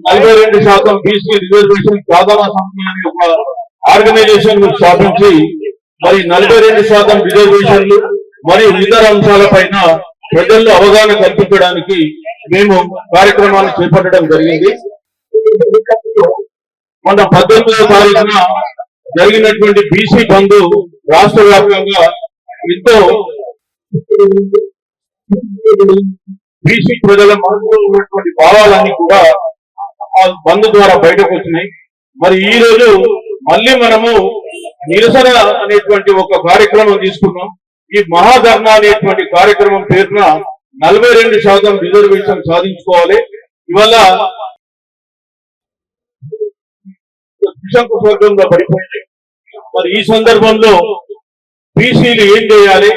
నలభై రెండు శాతం బీసీ రిజర్వేషన్ సాధన సమితి ఒక ఆర్గనైజేషన్ స్థాపించి మరి నలభై రెండు శాతం రిజర్వేషన్లు మరియు ఇతర అంశాలపైన ప్రజల్లో అవగాహన కల్పించడానికి మేము కార్యక్రమాలు చేపట్టడం జరిగింది. మొన్న పద్దెనిమిదవ తారీఖున జరిగినటువంటి బీసీ బంధు రాష్ట్ర వ్యాప్తంగా ఎంతో బీసీ ప్రజల మనసులో ఉన్నటువంటి భావాలన్నీ కూడా ఆ బంద్ ద్వారా బయటకు వచ్చినాయి. మరి ఈ రోజు మళ్ళీ మనము నిరసన అనేటువంటి ఒక కార్యక్రమం తీసుకున్నాం. ఈ మహాధర్మ అనేటువంటి కార్యక్రమం పేరున నలభై రెండు శాతం రిజర్వేషన్ సాధించుకోవాలి. ఇవాళ విషంకు స్వర్గంగా పడిపోయింది. మరి ఈ సందర్భంలో బీసీలు ఏం చేయాలి?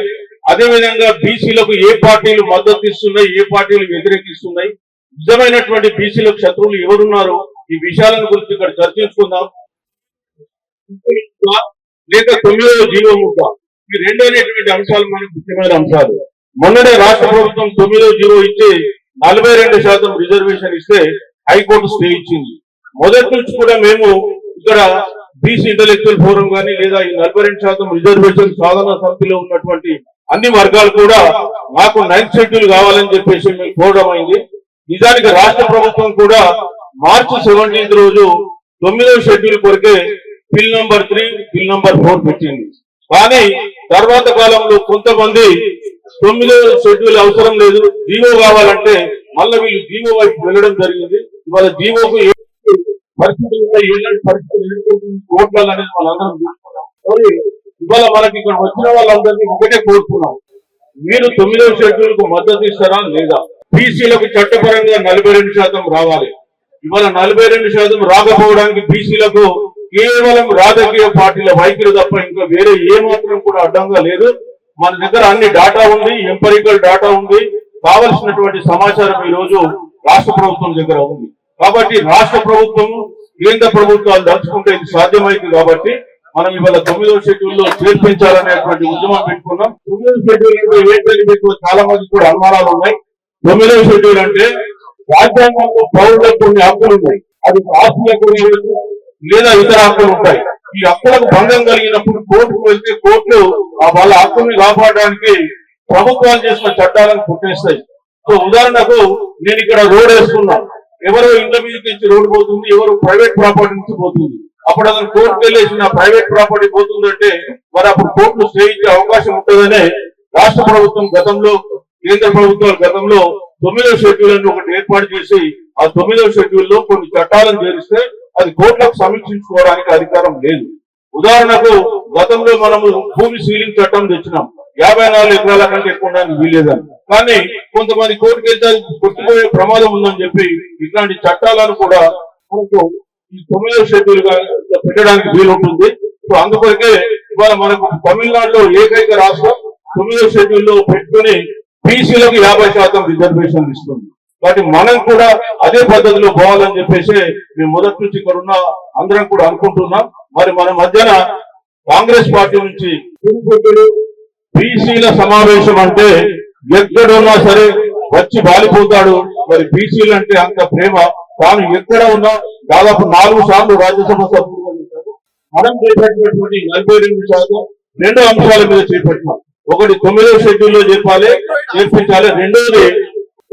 అదే విధంగా బీసీలకు ఏ పార్టీలు మద్దతు ఇస్తున్నాయి ఏ పార్టీలు వ్యతిరేకిస్తున్నాయి? నిజమైనటువంటి బీసీలకు శత్రువులు ఎవరున్నారు? ఈ విషయాలను గురించి ఇక్కడ చర్చించుకుందాం. లేక తొమ్మిదవ జీవో ముక్క ఈ రెండు అనేటువంటి అంశాలు మనకు ముఖ్యమైన అంశాలు. మొన్ననే రాష్ట్ర ప్రభుత్వం తొమ్మిదో జీవో ఇచ్చి నలభై రెండు శాతం రిజర్వేషన్ ఇస్తే హైకోర్టు స్టే ఇచ్చింది. మొదటి నుంచి కూడా మేము ఇక్కడ బీసీ ఇంటలెక్చువల్ ఫోరం కానీ లేదా ఈ నలభై రెండు శాతం రిజర్వేషన్ సాధన సమితిలో ఉన్నటువంటి అన్ని వర్గాలు కూడా మాకు నైన్త్ షెడ్యూల్ కావాలని చెప్పేసి మేము కోరడం అయింది. నిజానికి రాష్ట్ర ప్రభుత్వం కూడా మార్చి సెవెంటీన్త్ రోజు తొమ్మిదవ షెడ్యూల్ కొరికే bill number three bill number four పెట్టింది. కానీ తర్వాత కాలంలో కొంతమంది తొమ్మిదవ షెడ్యూల్ అవసరం లేదు జీవో కావాలంటే మళ్ళీ వీళ్ళు జీవో వైపు వెళ్ళడం జరిగింది. ఇవాళ జీవోకు పరిస్థితులు పరిస్థితులు ఏంటి, అనేది వాళ్ళందరం చూసుకున్నాం ఇవాళ మనకి ఇక్కడ వచ్చిన వాళ్ళందరినీ ఒకటే కోరుకున్నాం మీరు తొమ్మిదవ షెడ్యూల్కు మద్దతు ఇస్తారా లేదా? బీసీలకు చట్టపరంగా నలభై రెండు శాతం రావాలి. ఇవాళ నలభై రెండు శాతం రాకపోవడానికి బీసీలకు కేవలం రాజకీయ పార్టీల వైఖరి తప్ప ఇంకా వేరే ఏ మాత్రం కూడా అడ్డంగా లేదు. మన దగ్గర అన్ని డాటా ఉంది ఎంపరికల్ డాటా ఉంది. కావలసినటువంటి సమాచారం ఈ రోజు రాష్ట్ర ప్రభుత్వం దగ్గర ఉంది. కాబట్టి రాష్ట్ర ప్రభుత్వం కేంద్ర ప్రభుత్వాలు దలుచుకుంటే ఇది సాధ్యమైంది కాబట్టి మనం ఇవాళ తొమ్మిదవ షెడ్యూల్లో చేర్పించాలనేటువంటి ఉద్యమం పెట్టుకున్నాం. తొమ్మిదవ షెడ్యూల్ అంటే ఏంటని మీకు చాలా మంది కూడా అనుమానాలు ఉన్నాయి. తొమ్మిదవ షెడ్యూల్ అంటే రాజ్యాంగంలో పౌరులకు కొన్ని హక్కులు ఉన్నాయి. అది ఆస్తులకు లేదా ఇతర హక్కులు ఉంటాయి. ఈ హక్కులకు భంగం కలిగినప్పుడు కోర్టుకు వెళ్తే కోర్టు ఆ వాళ్ళ హక్కుల్ని కాపాడడానికి ప్రభుత్వాలు చేసిన చట్టాలను పుట్టేస్తాయి సో ఉదాహరణకు నేను ఇక్కడ రోడ్ వేస్తున్నాను ఎవరో ఇంట్లో మీదకి నుంచి రోడ్డు పోతుంది ఎవరు ప్రైవేట్ ప్రాపర్టీ నుంచి పోతుంది. అప్పుడు అతను కోర్టు వెళ్ళేసి నా ప్రైవేట్ ప్రాపర్టీ పోతుందంటే మరి అప్పుడు కోర్టును స్టే ఇచ్చే అవకాశం ఉంటుందనే రాష్ట్ర ప్రభుత్వం గతంలో కేంద్ర ప్రభుత్వాలు గతంలో తొమ్మిదవ షెడ్యూల్ అని ఒకటి ఏర్పాటు చేసి ఆ తొమ్మిదవ షెడ్యూల్లో కొన్ని చట్టాలను చేరిస్తే అది కోర్టులకు సమీక్షించుకోవడానికి అధికారం లేదు. ఉదాహరణకు గతంలో మనము భూమి సీలింగ్ చట్టం తెచ్చినాం. యాభై నాలుగు ఎకరాల కంటే ఎక్కువ ఉండడానికి వీలేదని కానీ కొంతమంది కోర్టుకు వెళ్తే కొట్టుకుపోయే ప్రమాదం ఉందని చెప్పి ఇట్లాంటి చట్టాలను కూడా మనకు ఈ తొమ్మిదో షెడ్యూల్ పెట్టడానికి వీలుంటుంది. సో అందుకొరకే ఇవాళ మనకు తమిళనాడులో ఏకైక రాష్ట్రం తొమ్మిదో షెడ్యూల్లో పెట్టుకుని బీసీలకు యాభై శాతం రిజర్వేషన్ ఇస్తుంది. కాబట్టి మనం కూడా అదే పద్ధతిలో పోవాలని చెప్పేసి మేము మొదటి నుంచి ఇక్కడ ఉన్న అందరం కూడా అనుకుంటున్నాం. మరి మన మధ్యన కాంగ్రెస్ పార్టీ నుంచి బీసీల సమావేశం అంటే ఎక్కడున్నా సరే వచ్చి బాలిపోతాడు మరి బీసీలు అంటే అంత ప్రేమ. తాను ఎక్కడ ఉన్నా దాదాపు నాలుగు సార్లు రాజ్యసభ సభ్యులుగా చేశారు. మనం చేపట్టినటువంటి నలభై రెండు శాతం రెండు అంశాల మీద చేపట్టినాం. ఒకటి తొమ్మిదవ షెడ్యూల్లో చెప్పాలి చేర్పించాలి. రెండోది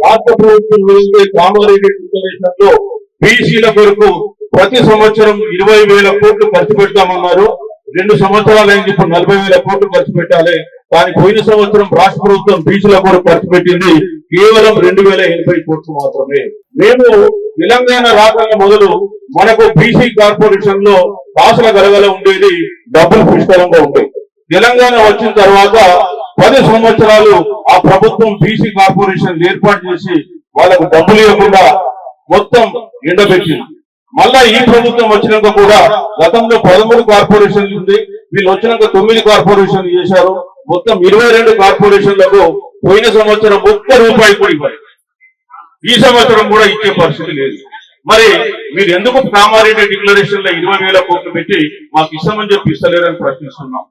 రాష్ట్ర ప్రభుత్వం నుండి కామారెడ్డి లో బీసీల కొరకు ప్రతి సంవత్సరం ఇరవై వేల కోట్లు ఖర్చు పెడతామన్నారు. రెండు సంవత్సరాలైంది ఇప్పుడు నలభై వేల కోట్లు ఖర్చు పెట్టాలి. కానీ పోయిన సంవత్సరం రాష్ట్ర ప్రభుత్వం బీచ్ల కూడా ఖర్చు పెట్టింది. కేవలం రెండు వేల ఎనభై కోట్లు మాత్రమే. మేము తెలంగాణ రాష్ట్రంగా మొదలు మనకు బీసీ కార్పొరేషన్లో కాసుల గలగల ఉండేది డబ్బులు పుష్కలంగా ఉంటాయి తెలంగాణ వచ్చిన తర్వాత పది సంవత్సరాలు ఆ ప్రభుత్వం బీసీ కార్పొరేషన్ ఏర్పాటు చేసి వాళ్ళకు డబ్బులు ఇవ్వకుండా మొత్తం ఎండబెట్టింది. మళ్ళా ఈ ప్రభుత్వం వచ్చినాక కూడా గతంలో పదమూడు కార్పొరేషన్లు ఉంది వీళ్ళు వచ్చినాక తొమ్మిది కార్పొరేషన్లు చేశారు. మొత్తం ఇరవై రెండు కార్పొరేషన్లకు పోయిన సంవత్సరం ఒక్క రూపాయి కూడా ఇవ్వాలి ఈ సంవత్సరం కూడా ఇచ్చే పరిస్థితి లేదు. మరి మీరు ఎందుకు కామారెడ్డి డిక్లరేషన్లో ఇరవై వేల కోట్లు పెట్టి మాకు ఇస్తామని చెప్పి ఇస్తలేరని ప్రశ్నిస్తున్నాం.